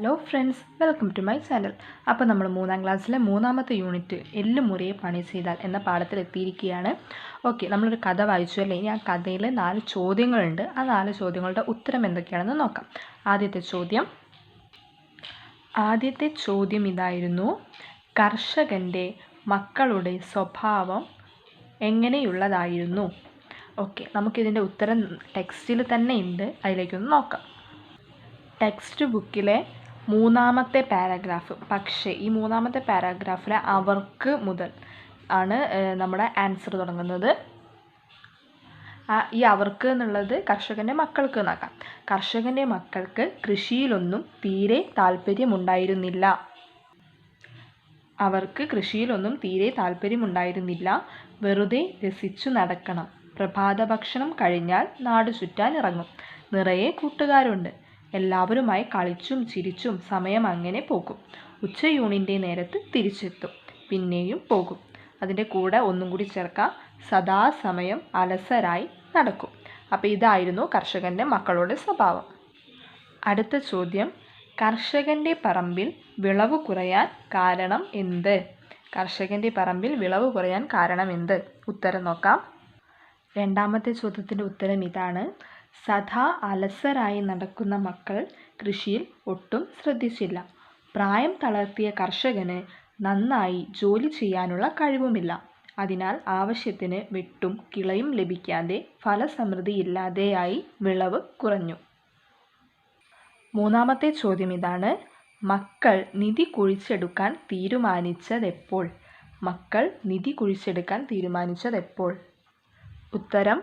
Hello friends welcome to my channel അപ്പോൾ നമ്മൾ മൂന്നാം ക്ലാസ്സിലെ മൂന്നാമത്തെ യൂണിറ്റ് എല്ല് മുറിയെ പണി ചെയ്താൽ എന്ന പാഠത്തിൽ എത്തിയിരിക്കുകയാണ് ഓക്കെ നമ്മളൊരു കഥ വായിച്ചു. അല്ലേ? ഇനി ആ കഥയിൽ നാല് ചോദ്യങ്ങളുണ്ട്. ആ നാല് ചോദ്യങ്ങളുടെ ഉത്തരം എന്തൊക്കെയാണെന്ന് നോക്കാം. ആദ്യത്തെ ചോദ്യം. ആദ്യത്തെ ചോദ്യം ഇതായിരുന്നു. കർഷകന്റെ മക്കളുടെ സ്വഭാവം എങ്ങനെയുള്ളതായിരുന്നു? ഓക്കെ നമുക്കിതിന്റെ ഉത്തരം ടെക്സ്റ്റിൽ തന്നെ ഉണ്ട്. അതിലേക്കൊന്ന് നോക്കാം. ടെക്സ്റ്റ് ബുക്കിലെ മൂന്നാമത്തെ പാരഗ്രാഫ്. പക്ഷേ ഈ മൂന്നാമത്തെ പാരഗ്രാഫിലെ അവർക്ക് മുതൽ ആണ് നമ്മുടെ ആൻസർ തുടങ്ങുന്നത്. ഈ അവർക്ക് എന്നുള്ളത് കർഷകന്റെ മക്കൾക്ക് എന്നാക്കാം. കർഷകന്റെ മക്കൾക്ക് കൃഷിയിലൊന്നും തീരെ താല്പര്യമുണ്ടായിരുന്നില്ല. അവർക്ക് കൃഷിയിലൊന്നും തീരെ താല്പര്യമുണ്ടായിരുന്നില്ല. വെറുതെ രസിച്ചു നടക്കണം. പ്രഭാത ഭക്ഷണം കഴിഞ്ഞാൽ നാട് ചുറ്റാൻ ഇറങ്ങും. നിറയെ കൂട്ടുകാരുണ്ട്. എല്ലാവരുമായി കളിച്ചും ചിരിച്ചും സമയം അങ്ങനെ പോകും. ഉച്ചയൂണിന്റെ നേരത്ത് തിരിച്ചെത്തും. പിന്നെയും പോകും. അതിന്റെ കൂടെ ഒന്നും കൂടി ചേർക്കാം. സദാസമയം അലസരായി നടക്കും. അപ്പോൾ ഇതായിരുന്നു കർഷകന്റെ മക്കളുടെ സ്വഭാവം. അടുത്ത ചോദ്യം. കർഷകന്റെ പറമ്പിൽ വിളവ് കുറയാൻ കാരണം എന്ത്? കർഷകന്റെ പറമ്പിൽ വിളവ് കുറയാൻ കാരണം എന്ത്? ഉത്തരം നോക്കാം. രണ്ടാമത്തെ ചോദ്യത്തിന്റെ ഉത്തരം ഇതാണ്. സദാ അലസരായി നടക്കുന്ന മക്കൾ കൃഷിയിൽ ഒട്ടും ശ്രദ്ധിച്ചില്ല. പ്രായം തളർത്തിയ കർഷകന് നന്നായി ജോലി ചെയ്യാനുള്ള കഴിവുമില്ല. അതിനാൽ ആവശ്യത്തിന് വെട്ടും കിളയും ലഭിക്കാതെ ഫലസമൃദ്ധിയില്ലാതെയായി വിളവ് കുറഞ്ഞു. മൂന്നാമത്തെ ചോദ്യം ഇതാണ്. മക്കൾ നിധി കുഴിച്ചെടുക്കാൻ തീരുമാനിച്ചതെപ്പോൾ? മക്കൾ നിധി കുഴിച്ചെടുക്കാൻ തീരുമാനിച്ചതെപ്പോൾ? ഉത്തരം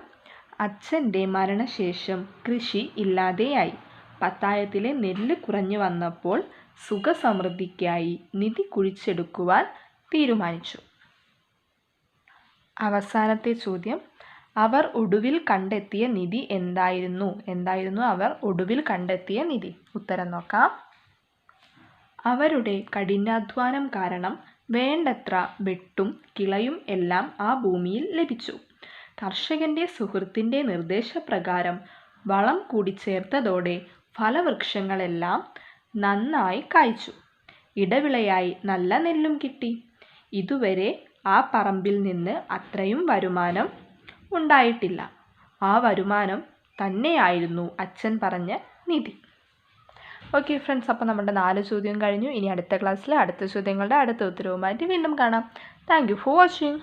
അച്ഛന്റെ മരണശേഷം കൃഷി ഇല്ലാതെയായി. പത്തായത്തിലെ നെല്ല് കുറഞ്ഞു വന്നപ്പോൾ സുഖസമൃദ്ധിക്കായി നിധി കുഴിച്ചെടുക്കുവാൻ തീരുമാനിച്ചു. അവസാനത്തെ ചോദ്യം. അവർ ഒടുവിൽ കണ്ടെത്തിയ നിധി എന്തായിരുന്നു? എന്തായിരുന്നു അവർ ഒടുവിൽ കണ്ടെത്തിയ നിധി? ഉത്തരം നോക്കാം. അവരുടെ കഠിനാധ്വാനം കാരണം വേണ്ടത്ര വെട്ടും കിളയും എല്ലാം ആ ഭൂമിയിൽ ലഭിച്ചു. കർഷകന്റെ സുഹൃത്തിന്റെ നിർദ്ദേശപ്രകാരം വളം കൂടി ചേർത്തതോടെ ഫലവൃക്ഷങ്ങളെല്ലാം നന്നായി കായ്ച്ചു. ഇടവിളയായി നല്ല നെല്ലും കിട്ടി. ഇതുവരെ ആ പറമ്പിൽ നിന്ന് അത്രയും വരുമാനം ഉണ്ടായിട്ടില്ല. ആ വരുമാനം തന്നെയായിരുന്നു അച്ഛൻ പറഞ്ഞ നിധി. ഓക്കെ ഫ്രണ്ട്സ് അപ്പോൾ നമ്മുടെ നാല് ചോദ്യം കഴിഞ്ഞു. ഇനി അടുത്ത ക്ലാസ്സിൽ അടുത്ത ചോദ്യങ്ങളുടെ അടുത്ത ഉത്തരവുമായിട്ട് വീണ്ടും കാണാം. Thank for watching.